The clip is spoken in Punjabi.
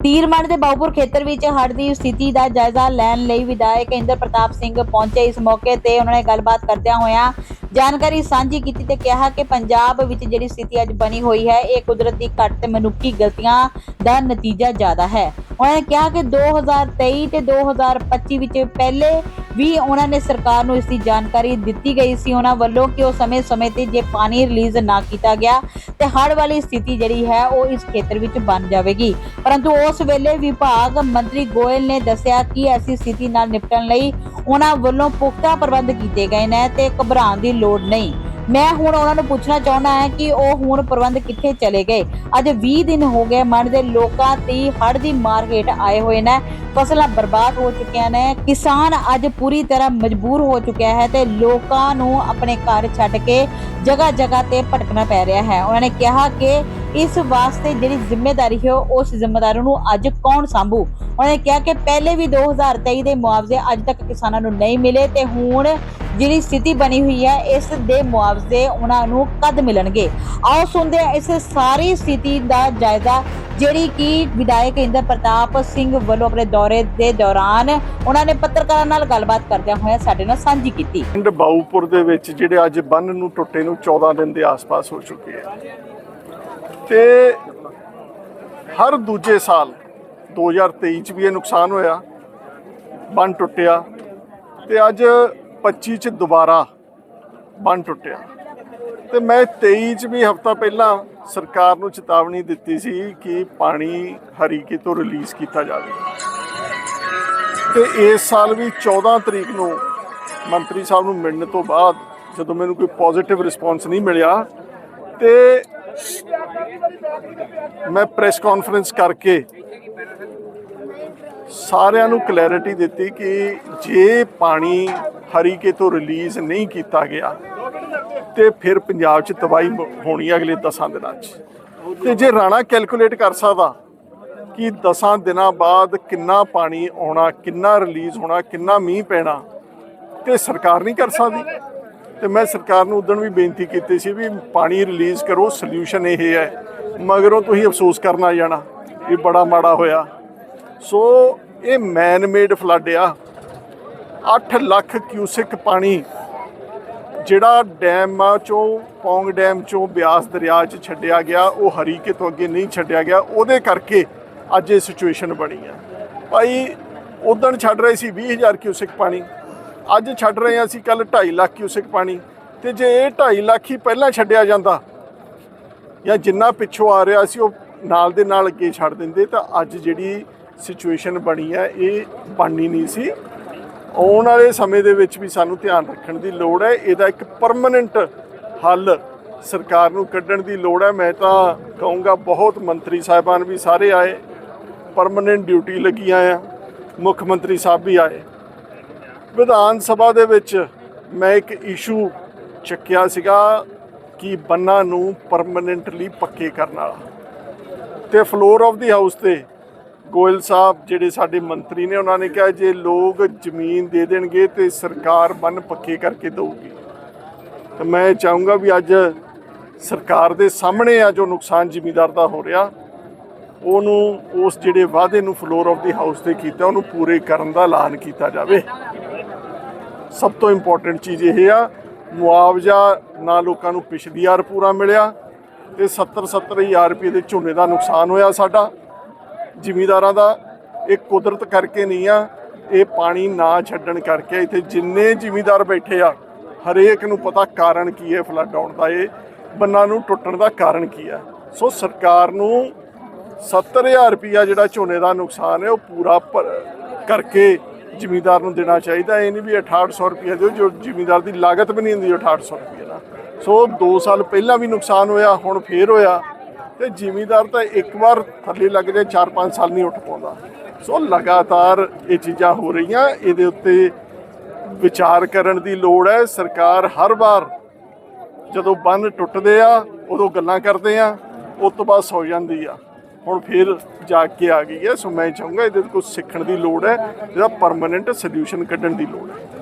ਤੀਰਮਣ ਦੇ ਬਾਉਪੁਰ ਖੇਤਰ ਵਿੱਚ ਹੜ੍ਹ ਦੀ ਸਥਿਤੀ ਦਾ ਜਾਇਜ਼ਾ ਲੈਣ ਲਈ ਵਿਧਾਇਕ ਇੰਦਰ ਪ੍ਰਤਾਪ ਸਿੰਘ ਪਹੁੰਚੇ। ਇਸ ਮੌਕੇ ਤੇ ਉਹਨਾਂ ਨੇ ਗੱਲਬਾਤ ਕਰਦਿਆਂ ਹੋਇਆਂ ਜਾਣਕਾਰੀ ਸਾਂਝੀ ਕੀਤੀ ਤੇ ਕਿਹਾ ਕਿ ਪੰਜਾਬ ਵਿੱਚ ਜਿਹੜੀ ਸਥਿਤੀ ਅੱਜ ਬਣੀ ਹੋਈ ਹੈ, ਇਹ ਕੁਦਰਤੀ ਘੱਟ ਤੇ ਮਨੁੱਖੀ ਗਲਤੀਆਂ ਦਾ ਨਤੀਜਾ ਜ਼ਿਆਦਾ ਹੈ। ਉਹਨਾਂ ਨੇ ਕਿਹਾ ਕਿ 2023 ਤੇ 2025 ਵਿੱਚ ਪਹਿਲੇ ਵੀ ਉਹਨਾਂ ਨੇ ਸਰਕਾਰ ਨੂੰ ਇਸ ਦੀ ਜਾਣਕਾਰੀ ਦਿੱਤੀ ਗਈ ਸੀ। ਉਹਨਾਂ ਵੱਲੋਂ ਕਿ ਉਹ ਸਮੇਂ-ਸਮੇਂ ਤੇ ਜੇ ਪਾਣੀ ਰਿਲੀਜ਼ ਨਾ ਕੀਤਾ ਗਿਆ, ਤੇ ਹੜ੍ਹ ਵਾਲੀ ਸਥਿਤੀ ਜਿਹੜੀ ਹੈ, ਉਹ ਇਸ ਖੇਤਰ ਵਿੱਚ ਬਣ ਜਾਵੇਗੀ। ਪਰੰਤੂ ਉਸ ਵੇਲੇ ਵਿਭਾਗ ਮੰਤਰੀ ਗੋਇਲ ਨੇ ਦੱਸਿਆ ਕਿ ਐਸੀ ਸਥਿਤੀ ਨਾਲ ਨਿਪਟਣ ਲਈ ਉਹਨਾਂ ਵੱਲੋਂ ਪੁਖਤਾ ਪ੍ਰਬੰਧ ਕੀਤੇ ਗਏ ਨੇ ਤੇ ਘਬਰਾਉਣ ਦੀ ਲੋੜ ਨਹੀਂ। ਮੈਂ ਹੁਣ ਉਹਨਾਂ ਨੂੰ ਪੁੱਛਣਾ ਚਾਹੁੰਦਾ ਹਾਂ ਕਿ ਉਹ ਹੁਣ ਪ੍ਰਬੰਧ ਕਿੱਥੇ ਚਲੇ ਗਏ? ਅੱਜ 20 ਦਿਨ ਹੋ ਗਏ ਮਨ ਦੇ ਲੋਕਾਂ ਤੇ ਹੜ੍ਹ ਦੀ ਮਾਰ ਹੇਠ ਆਏ ਹੋਏ ਨੇ। ਫਸਲਾਂ ਬਰਬਾਦ ਹੋ ਚੁੱਕੀਆਂ ਨੇ। ਕਿਸਾਨ ਅੱਜ ਪੂਰੀ ਤਰ੍ਹਾਂ ਮਜਬੂਰ ਹੋ ਚੁੱਕਿਆ ਹੈ ਤੇ ਲੋਕਾਂ ਨੂੰ ਆਪਣੇ ਘਰ ਛੱਡ ਕੇ ਜਗ੍ਹਾ ਜਗ੍ਹਾ ਤੇ ਭਟਕਣਾ ਪੈ ਰਿਹਾ ਹੈ। ਉਹਨਾਂ ਨੇ ਕਿਹਾ ਕਿ ਇਸ ਵਾਸਤੇ ਜਿਹੜੀ ਜ਼ਿੰਮੇਵਾਰੀ ਹੈ ਉਸ ਜ਼ਿੰਮੇਵਾਰੀ ਨੂੰ ਅੱਜ ਕੌਣ ਸੰਭੂ? ਉਹਨਾਂ ਕਿਹਾ ਕਿ ਪਹਿਲੇ ਵੀ 2023 ਦੇ ਮੁਆਵਜ਼ੇ ਅੱਜ ਤੱਕ ਕਿਸਾਨਾਂ ਨੂੰ ਨਹੀਂ ਮਿਲੇ ਤੇ ਹੁਣ ਜਿਹੜੀ ਸਥਿਤੀ ਬਣੀ ਹੋਈ ਹੈ, ਇਸ ਦੇ ਮੁਆਵਜ਼ੇ ਉਹਨਾਂ ਨੂੰ ਕਦ ਮਿਲਣਗੇ। ਆਓ ਸੁਣਦੇ ਹਾਂ ਇਸ ਸਾਰੀ ਸਥਿਤੀ ਦਾ ਜਾਇਜ਼ਾ, ਜਿਹੜੀ ਕਿ ਵਿਧਾਇਕ ਇੰਦਰ ਪ੍ਰਤਾਪ ਸਿੰਘ ਵੱਲੋਂ ਆਪਣੇ ਦੌਰੇ ਦੇ ਦੌਰਾਨ ਉਹਨਾਂ ਨੇ ਪੱਤਰਕਾਰਾਂ ਨਾਲ ਗੱਲਬਾਤ ਕਰਦਿਆਂ ਹੋਇਆ ਸਾਡੇ ਨਾਲ ਸਾਂਝੀ ਕੀਤੀ। ਪਿੰਡ ਬਾਊਪੁਰ ਦੇ ਵਿੱਚ ਜਿਹੜੇ ਅੱਜ ਬੰਨ ਨੂੰ ਟੁੱਟੇ ਨੂੰ 14 ਦਿਨ ਦੇ ਆਸ-ਪਾਸ ਹੋ ਚੁੱਕੇ ਹੈ ਤੇ ਹਰ ਦੂਜੇ ਸਾਲ 2023 ਚ ਵੀ ਇਹ ਨੁਕਸਾਨ ਹੋਇਆ, ਬੰਨ ਟੁੱਟਿਆ ਤੇ ਅੱਜ 25 ਚ ਦੁਬਾਰਾ ਬੰਨ ਟੁੱਟਿਆ। ਤੇ ਮੈਂ 23 ਚ ਵੀ ਹਫਤਾ ਪਹਿਲਾਂ ਸਰਕਾਰ ਨੂੰ ਚੇਤਾਵਨੀ ਦਿੱਤੀ ਸੀ ਕਿ ਪਾਣੀ ਹਰੀਕੇ ਤੋਂ ਰਿਲੀਜ਼ ਕੀਤਾ ਜਾਵੇ। ਤੇ ਇਸ ਸਾਲ ਵੀ 14 ਤਰੀਕ ਨੂੰ ਮੰਤਰੀ ਸਾਹਿਬ ਨੂੰ ਮਿਲਣ ਤੋਂ ਬਾਅਦ ਜਦੋਂ ਮੈਨੂੰ ਕੋਈ ਪੋਜ਼ਿਟਿਵ ਰਿਸਪੌਂਸ ਨਹੀਂ ਮਿਲਿਆ ਤੇ ਮੈਂ ਪ੍ਰੈਸ ਕਾਨਫਰੰਸ ਕਰਕੇ ਸਾਰਿਆਂ ਨੂੰ ਕਲੈਰਿਟੀ ਦਿੱਤੀ ਕਿ ਜੇ ਪਾਣੀ ਹਰੀਕੇ ਤੋਂ ਰਿਲੀਜ਼ ਨਹੀਂ ਕੀਤਾ ਗਿਆ, ਤੇ ਫਿਰ ਪੰਜਾਬ 'ਚ ਤਬਾਹੀ ਹੋਣੀ ਅਗਲੇ 10 ਦਿਨਾਂ 'ਚ। ਤੇ ਜੇ ਰਾਣਾ ਕੈਲਕੂਲੇਟ ਕਰ ਸਕਦਾ ਕਿ 10 ਦਿਨਾਂ ਬਾਅਦ ਕਿੰਨਾ ਪਾਣੀ ਆਉਣਾ, ਕਿੰਨਾ ਰਿਲੀਜ਼ ਹੋਣਾ, ਕਿੰਨਾ ਮੀਂਹ ਪੈਣਾ, ਤੇ ਸਰਕਾਰ ਨਹੀਂ ਕਰ ਸਕਦੀ। ਤੇ ਮੈਂ ਸਰਕਾਰ ਨੂੰ ਉਦੋਂ ਵੀ ਬੇਨਤੀ ਕੀਤੀ ਸੀ ਵੀ ਪਾਣੀ ਰਿਲੀਜ਼ ਕਰੋ ਸੋਲੂਸ਼ਨ ਇਹ ਹੈ। ਮਗਰੋਂ ਤੁਸੀਂ ਅਫਸੋਸ ਕਰਨ ਆ ਜਾਣਾ ਇਹ ਬੜਾ ਮਾੜਾ ਹੋਇਆ। ਸੋ ਇਹ ਮੈਨ ਮੇਡ ਫਲੱਡ ਆ। 8 ਲੱਖ ਕਿਊਸਿਕ ਪਾਣੀ ਜਿਹੜਾ ਡੈਮਾਂ ਚੋਂ, ਪੌਂਗ ਡੈਮ ਚੋਂ ਬਿਆਸ ਦਰਿਆ 'ਚ ਛੱਡਿਆ ਗਿਆ, ਉਹ ਹਰੀਕੇ ਤੋਂ ਅੱਗੇ ਨਹੀਂ ਛੱਡਿਆ ਗਿਆ। ਉਹਦੇ ਕਰਕੇ ਅੱਜ ਇਹ ਸਿਚੁਏਸ਼ਨ ਬਣੀ ਆ। ਭਾਈ, ਉਦੋਂ ਛੱਡ ਰਹੇ ਸੀ 20000 ਕਿਊਸਿਕ ਪਾਣੀ। ਅੱਜ ਛੱਡ ਰਹੇ ਹਾਂ ਅਸੀਂ ਕੱਲ 2.5 ਲੱਖ ਕਿਊਸਿਕ ਪਾਣੀ ਤੇ ਜੇ ਇਹ 2.5 ਲੱਖ ਹੀ ਪਹਿਲਾਂ ਛੱਡਿਆ ਜਾਂਦਾ ਜਾਂ ਜਿੰਨਾ ਪਿੱਛੋਂ ਆ ਰਿਹਾ ਸੀ ਉਹ ਨਾਲ ਦੇ ਨਾਲ ਅੱਗੇ ਛੱਡ ਦਿੰਦੇ ਤਾਂ ਅੱਜ ਜਿਹੜੀ ਸਿਚੁਏਸ਼ਨ ਬਣੀ ਹੈ, ਇਹ ਬਣਨੀ ਨਹੀਂ ਸੀ। ਆਉਣ ਵਾਲੇ ਸਮੇਂ ਦੇ ਵਿੱਚ ਵੀ ਸਾਨੂੰ ਧਿਆਨ ਰੱਖਣ ਦੀ ਲੋੜ ਹੈ। ਇਹਦਾ ਇੱਕ ਪਰਮਨੈਂਟ ਹੱਲ ਸਰਕਾਰ ਨੂੰ ਕੱਢਣ ਦੀ ਲੋੜ ਹੈ। ਮੈਂ ਤਾਂ ਕਹੂੰਗਾ ਬਹੁਤ ਮੰਤਰੀ ਸਾਹਿਬਾਨ ਵੀ ਸਾਰੇ ਆਏ ਪਰਮਨੈਂਟ ਡਿਊਟੀ ਲੱਗੀਆਂ ਆ। ਮੁੱਖ ਮੰਤਰੀ ਸਾਹਿਬ ਵੀ ਆਏ। ਵਿਧਾਨ ਸਭਾ ਦੇ ਵਿੱਚ ਮੈਂ ਇੱਕ ਇਸ਼ੂ ਚੱਕਿਆ ਸੀਗਾ ਕਿ ਬੰਨਾਂ ਨੂੰ ਪਰਮਨੈਂਟਲੀ ਪੱਕੇ ਕਰਨ ਵਾਲਾ। ਤੇ ਫਲੋਰ ਆਫ ਦੀ ਹਾਊਸ ਤੇ ਗੋਇਲ ਸਾਹਿਬ ਜਿਹੜੇ ਸਾਡੇ ਮੰਤਰੀ ਨੇ, ਉਹਨਾਂ ਨੇ ਕਿਹਾ ਜੇ ਲੋਕ ਜ਼ਮੀਨ ਦੇ ਦੇਣਗੇ ਤੇ ਸਰਕਾਰ ਬੰਨ ਪੱਕੇ ਕਰਕੇ ਦੇਊਗੀ। ਤੇ ਮੈਂ ਚਾਹੂੰਗਾ ਵੀ ਅੱਜ ਸਰਕਾਰ ਦੇ ਸਾਹਮਣੇ ਆ ਜੋ ਨੁਕਸਾਨ ਜ਼ਿਮੀਦਾਰ ਦਾ ਹੋ ਰਿਹਾ, ਉਹਨੂੰ ਉਸ ਜਿਹੜੇ ਵਾਅਦੇ ਨੂੰ ਫਲੋਰ ਆਫ ਦੀ ਹਾਊਸ ਤੇ ਕੀਤਾ, ਉਹਨੂੰ ਪੂਰੇ ਕਰਨ ਦਾ ਐਲਾਨ ਕੀਤਾ ਜਾਵੇ। ਸਭ ਤੋਂ ਇੰਪੋਰਟੈਂਟ ਚੀਜ਼ ਇਹ ਆ, ਮੁਆਵਜ਼ਾ ਨਾ ਲੋਕਾਂ ਨੂੰ ਪਿਛਲੀ ਵਾਰ ਪੂਰਾ ਮਿਲਿਆ ਤੇ 70 70000 ਰੁਪਏ ਦੇ ਝੋਨੇ ਦਾ ਨੁਕਸਾਨ ਹੋਇਆ ਸਾਡਾ। ਜ਼ਿਮੀਦਾਰਾਂ ਦਾ ਇਹ ਕੁਦਰਤ ਕਰਕੇ ਨਹੀਂ ਆ, ਇਹ ਪਾਣੀ ਨਾ ਛੱਡਣ ਕਰਕੇ ਇੱਥੇ ਜਿੰਨੇ ਜ਼ਿਮੀਦਾਰ ਬੈਠੇ ਆ, ਹਰੇਕ ਨੂੰ ਪਤਾ ਕਾਰਨ ਕੀ ਹੈ ਫਲੱਡ ਆਉਣ ਦਾ, ਇਹ ਬੰਨਾਂ ਨੂੰ ਟੁੱਟਣ ਦਾ ਕਾਰਨ ਕੀ ਆ। ਸੋ ਸਰਕਾਰ ਨੂੰ 70000 ਰੁਪਇਆ ਜਿਹੜਾ ਝੋਨੇ ਦਾ ਨੁਕਸਾਨ ਹੈ, ਉਹ ਪੂਰਾ ਭਰ- ਕਰਕੇ ਜ਼ਿਮੀਦਾਰ ਨੂੰ ਦੇਣਾ ਚਾਹੀਦਾ, ਇਹ ਨਹੀਂ ਵੀ 6800 ਰੁਪਇਆ ਦਿਓ, ਜੋ ਜ਼ਿਮੀਦਾਰ ਦੀ ਲਾਗਤ ਵੀ ਨਹੀਂ ਹੁੰਦੀ 6800 ਰੁਪਇਆ ਦਾ ਸੋ 2 ਸਾਲ ਪਹਿਲਾਂ ਵੀ ਨੁਕਸਾਨ ਹੋਇਆ, ਹੁਣ ਫੇਰ ਹੋਇਆ। ਤੇ ਜ਼ਿਮੀਦਾਰ ਤਾਂ ਇੱਕ ਵਾਰ ਥੱਲੇ ਲੱਗ ਜਾਏ 4-5 ਸਾਲ ਨਹੀਂ ਉੱਠ ਪਾਉਂਦਾ। ਸੋ ਲਗਾਤਾਰ ਇਹ ਚੀਜ਼ਾਂ ਹੋ ਰਹੀਆਂ, ਇਹਦੇ ਉੱਤੇ ਵਿਚਾਰ ਕਰਨ ਦੀ ਲੋੜ ਹੈ। ਸਰਕਾਰ ਹਰ ਵਾਰ ਜਦੋਂ ਬੰਨ ਟੁੱਟਦੇ ਆ, ਉਦੋਂ ਗੱਲਾਂ ਕਰਦੇ ਆ, ਉਸ ਤੋਂ ਬਾਅਦ ਸੌ ਜਾਂਦੀ ਆ। ਹੁਣ ਫਿਰ ਜਾ ਕੇ ਆ ਗਈ ਹੈ। ਸੋ ਮੈਂ ਚਾਹੂੰਗਾ ਇਹਦੇ ਤੋਂ ਕੁਝ ਸਿੱਖਣ ਦੀ ਲੋੜ ਹੈ ਇਹਦਾ ਪਰਮਨੈਂਟ ਸੋਲੂਸ਼ਨ ਕੱਢਣ ਦੀ ਲੋੜ ਹੈ।